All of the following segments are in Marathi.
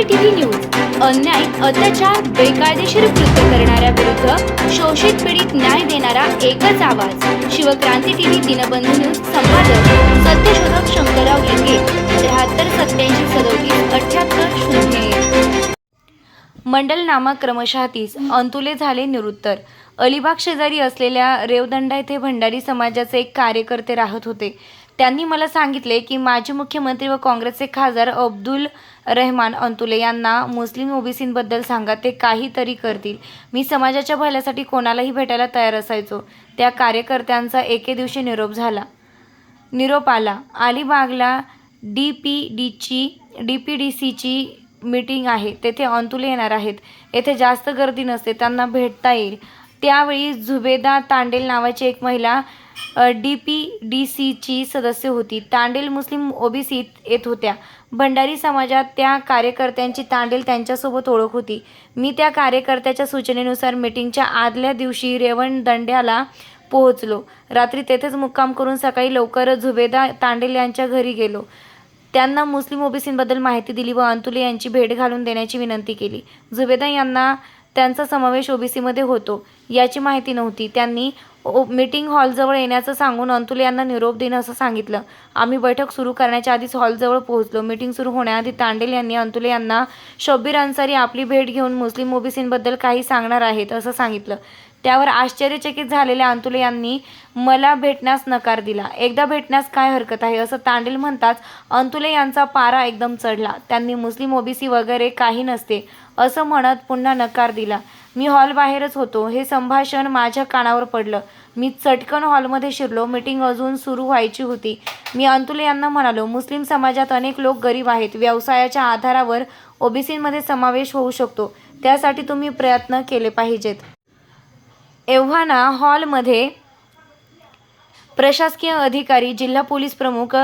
सीसीटीव्ही न्यूज अन्याय अत्याचार बेकायदेशीर कृत्य करणाऱ्या विरुद्ध शोषित पीडित न्याय देणारा एकच आवाज. शिवक्रांती टीव्ही दिनबंधू न्यूज संपादक सत्यशोधक शंकरराव लिंगे त्र्याहत्तर सत्याऐंशी सदोतीस अठ्याहत्तर शून्य मंडल नामक क्रमशः तीस अंतुले झाले निरुत्तर अलिबाग शेजारी असलेल्या रेवदंडा येथे भंडारी समाजाचे एक कार्यकर्ते राहत होते. त्यांनी मला सांगितले की माजी मुख्यमंत्री व काँग्रेसचे खासदार अब्दुल रहमान अंतुले यांना मुस्लिम ओबीसींबद्दल सांगा ते काहीतरी करतील. मी समाजाच्या भल्यासाठी कोणालाही भेटायला तयार असायचो. त्या कार्यकर्त्यांचा एके दिवशी निरोप झाला. निरोप आला. अलिबागला डी पी डीची डी पी डी सीची मीटिंग आहे. तेथे अंतुले येणार आहेत. येथे जास्त गर्दी नसते. त्यांना भेटता येईल. त्यावेळी झुबेदा तांडेल नावाची एक महिला डी पी डी सीची सदस्य होती. तांडेल मुस्लिम ओबीसीत येत होत्या. भंडारी समाजात त्या कार्यकर्त्यांची तांडेल त्यांच्यासोबत ओळख होती. मी त्या कार्यकर्त्याच्या सूचनेनुसार मीटिंगच्या आदल्या दिवशी रेवण दंड्याला पोहोचलो. रात्री तेथेच मुक्काम करून सकाळी लवकरच झुबेदा तांडेल यांच्या घरी गेलो. त्यांना मुस्लिम ओबीसींबद्दल माहिती दिली व अंतुले यांची भेट घालून देण्याची विनंती केली. झुबेदा यांना त्यांचा समावेश ओबीसीमध्ये होतो. याची माहिती नव्हती. त्यांनी ओ मीटिंग हॉलजवळ येण्याचं सांगून अंतुले यांना निरोप देणं असं सांगितलं. आम्ही बैठक सुरू करण्याच्या आधीच हॉलजवळ पोहोचलो. मीटिंग सुरू होण्याआधी तांडेल यांनी अंतुले यांना शब्बीर अन्सारी आपली भेट घेऊन मुस्लिम ओबीसींबद्दल काही सांगणार आहेत असं सांगितलं. त्यावर आश्चर्यचकित झालेल्या अंतुले यांनी मला भेटण्यास नकार दिला. एकदा भेटण्यास काय हरकत आहे? असं तांडेल म्हणताच अंतुले यांचा पारा एकदम चढला. त्यांनी मुस्लिम ओबीसी वगैरे काही नसते असं म्हणत पुन्हा नकार दिला. मी हॉलबाहेरच होतो. हे संभाषण माझ्या कानावर पडलं. मी चटकन हॉलमध्ये शिरलो. मीटिंग अजून सुरू व्हायची होती. मी अंतुले यांना म्हणालो मुस्लिम समाजात अनेक लोक गरीब आहेत. व्यवसायाच्या आधारावर ओबीसीमध्ये समावेश होऊ शकतो. त्यासाठी तुम्ही प्रयत्न केले पाहिजेत. एव्हाना हॉलमध्ये प्रशासकीय अधिकारी जिल्हा पोलीस प्रमुख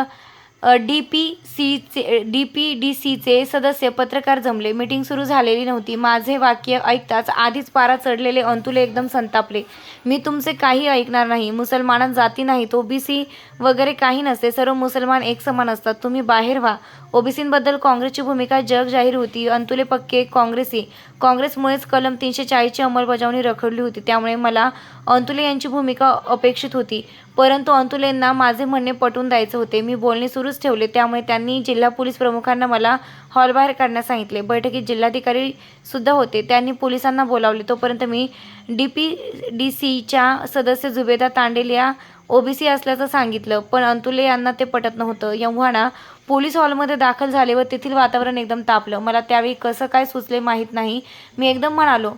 डी पी सीचे डी पी डी सीचे सदस्य पत्रकार जमले. मीटिंग सुरू झालेली नव्हती. माझे वाक्य ऐकताच आधीच पारा चढलेले अंतुले एकदम संतापले. मी तुमचे काही ऐकणार नाही. मुसलमानात जाती नाहीत ओबीसी वगैरे काही नसते. सर्व मुसलमान एक समान असतात. तुम्ही बाहेर व्हा. ओबीसींबद्दल काँग्रेसची भूमिका जग जाहीर होती. अंतुले पक्के काँग्रेसी. काँग्रेसमुळेच कलम तीनशे चाळीसची अंमलबजावणी रखडली होती. त्यामुळे मला अंतुले यांची भूमिका अपेक्षित होती. परंतु अंतुलेंना माझे म्हणणे पटवून द्यायचे होते. मी बोलणे सुरूच ठेवले. त्यामुळे त्यांनी जिल्हा पोलीस प्रमुखांना मला हॉलबाहेर काढण्यास सांगितले. बैठकीत जिल्हाधिकारी सुद्धा होते. त्यांनी पोलिसांना बोलावले. तोपर्यंत मी डी पी डी सीच्या सदस्य जुबेदा तांडेल या ओबीसी असल्याचं सांगितलं. पण अंतुले यांना ते पटत नव्हतं. यव्हाणा पोलीस हॉलमध्ये दाखल झाले व तेथील वातावरण एकदम तापलं. मला त्यावेळी कसं काय सुचले माहीत नाही. मी एकदम म्हणालो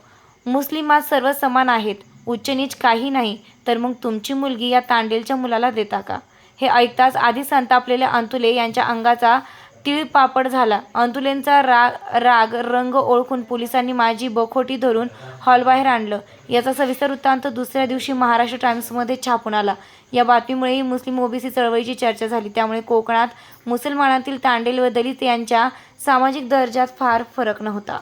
मुस्लिमात सर्व समान आहेत. उच्च नीच काही नाही तर मग तुमची मुलगी या तांडेलच्या मुलाला देता का? हे ऐकताच आधी संतापलेल्या अंतुले यांच्या अंगाचा तिळपापड झाला. अंतुलेंचा राग राग रंग ओळखून पोलिसांनी माझी बखोटी धरून हॉलबाहेर आणलं. याचा सविस्तर वृत्तांत दुसऱ्या दिवशी महाराष्ट्र टाइम्समध्ये छापून आला. या बातमीमुळेही मुस्लिम ओबीसी चळवळीची चर्चा झाली. त्यामुळे कोकणात मुसलमानातील तांडेल व दलित यांच्या सामाजिक दर्जात फार फरक नव्हता.